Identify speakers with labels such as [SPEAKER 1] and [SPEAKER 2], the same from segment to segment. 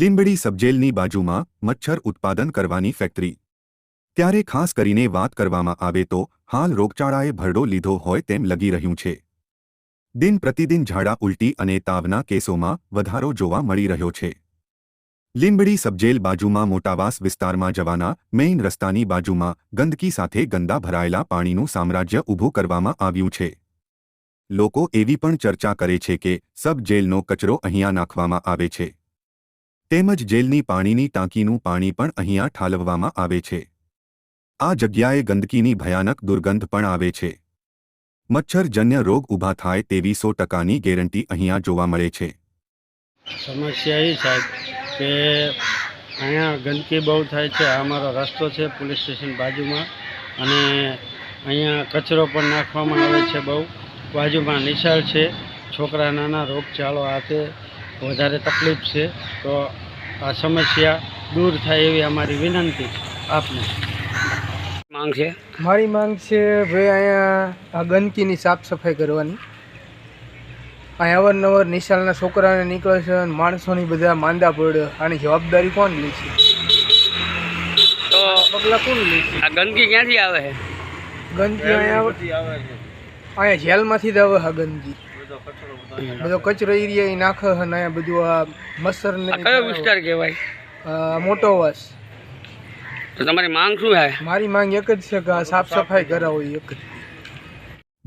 [SPEAKER 1] લીંબડી સબજેલની બાજુમાં મચ્છર ઉત્પાદન કરવાની ફેક્ટરી. ત્યારે ખાસ કરીને વાત કરવામાં આવે તો હાલ રોગચાળાએ ભરડો લીધો હોય તેમ લગી રહ્યું છે. દિન પ્રતિદિન ઝાડા ઉલટી અને તાવના કેસોમાં વધારો જોવા મળી રહ્યો છે. લીંબડી સબજેલ બાજુમાં મોટાવાસ વિસ્તારમાં જવાના મેઇન રસ્તાની બાજુમાં ગંદકી સાથે ગંદા ભરાયેલા પાણીનું સામ્રાજ્ય ઊભું કરવામાં આવ્યું છે. લોકો એવી પણ ચર્ચા કરે છે કે સબ જેલનો કચરો અહીંયા નાખવામાં આવે છે. તેમજ જેલની પાણીની ટાંકીનું પાણી પણ અહીંયા ઠાલવવામાં આવે છે. આ જગ્યાએ ગંદકીની ભયાનક દુર્ગંધ પણ આવે છે. મચ્છરજન્ય રોગ ઊભા થાય તેવી સો ટકાની ગેરંટી અહીંયા જોવા મળે છે.
[SPEAKER 2] સમસ્યા એ સાહેબ કે અહીંયા ગંદકી બહુ થાય છે. આ અમારો રસ્તો છે પોલીસ સ્ટેશન બાજુમાં અને અહીંયા કચરો પણ નાખવામાં આવે છે બહુ. બાજુમાં નિશાળ છે. છોકરા નાના રોગચાળો હાથે વધારે તકલીફ છે. તો આ સમસ્યા દૂર થાય એવી અમારી વિનંતી આપને? માંગ છે?
[SPEAKER 3] મારી માંગ છે ભાઈ અહીંયા આ ગંદકીની સાફ સફાઈ કરવાની. અહીંયા અવારનવાર નિશાળના છોકરાને નીકળે છે અને માણસોની બધા માંદા પડે. આની જવાબદારી કોણ લે છે?
[SPEAKER 4] તો
[SPEAKER 3] પગલાં કોણ લે છે?
[SPEAKER 4] આ ગંદકી ક્યાંથી આવે છે?
[SPEAKER 3] ગંદકી અહીંયા અહીંયા જેલમાંથી જ આવે છે ગંદકી. બધો કચરો એરિયા નાખે છે ને બધું આ મસર
[SPEAKER 4] ને કયો વિસ્તાર કહેવાય?
[SPEAKER 3] મોટો વાસ.
[SPEAKER 4] તો તમારી માંગ શું છે
[SPEAKER 3] મારી માંગ એક જ છે કે આ સાફ સફાઈ કરાવો એક જ.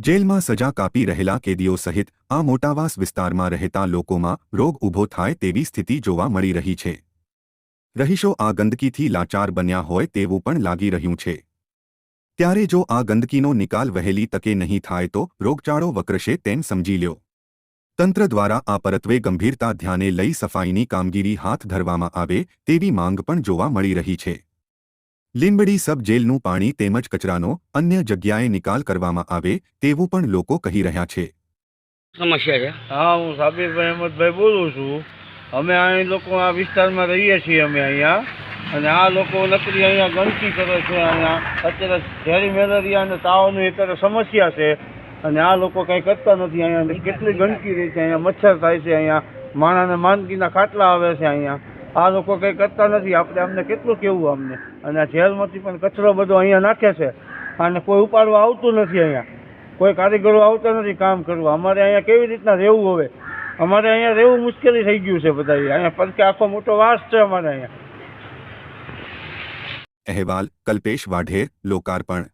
[SPEAKER 1] જેલમાં સજા કાપી રહેલા કેદીઓ સહિત આ મોટાવાસ વિસ્તારમાં રહેતા લોકોમાં રોગ ઊભો થાય તેવી સ્થિતિ જોવા મળી રહી છે. રહીશો આ ગંદકીથી લાચાર બન્યા હોય તેવું પણ લાગી રહ્યું છે. ત્યારે જો આ ગંદકીનો નિકાલ વહેલી તકે નહીં થાય તો રોગચાળો વકરશે તેમ સમજી લ્યો. તંત્ર દ્વારા આ પરત્વે ગંભીરતા ધ્યાને લઈ સફાઈની કામગીરી હાથ ધરવામાં આવે તેવી માંગ પણ જોવા મળી રહી છે. લીંબડી સબ જેલનું પાણી તેમજ કચરાનો અન્ય જગ્યાએ નિકાલ કરવામાં આવે તેવું પણ લોકો કહી રહ્યા છે.
[SPEAKER 4] સમસ્યા છે?
[SPEAKER 5] હા હું સાબિરભાઈ અહેમદભાઈ બોલું છું. અમે અહીં લોકો આ વિસ્તારમાં રહીએ છીએ અમે અહીંયા. અને આ લોકો નકરી અહીંયા ગણતી કરે છે અહીંયા અત્યારે ઝેરી મેલેરિયા અને તાવની અત્યારે સમસ્યા છે. અને આ લોકો કંઈ કરતા નથી અહીંયા. કેટલી ગંદકી રહી છે અહીંયા. મચ્છર થાય છે અહીંયા. માણાને માંદગીના ખાટલા આવે છે અહીંયા. આ લોકો કંઈ કરતા નથી. આપણે અમને કેટલું કેવું અમને અને આ જેલમાંથી પણ કચરો બધો અહીંયા નાખે છે. અને કોઈ ઉપાડવા આવતું નથી અહીંયા. કોઈ કારીગરો આવતા નથી કામ કરવા. અમારે અહીંયા કેવી રીતના રહેવું હવે? અમારે અહીંયા રહેવું મુશ્કેલી થઈ ગયું છે બધા અહીંયા પડકે આખો મોટો વાસ છે અમારે અહીંયા.
[SPEAKER 1] અહેવાલ કલ્પેશ વાઢેર લોકાર્પણ.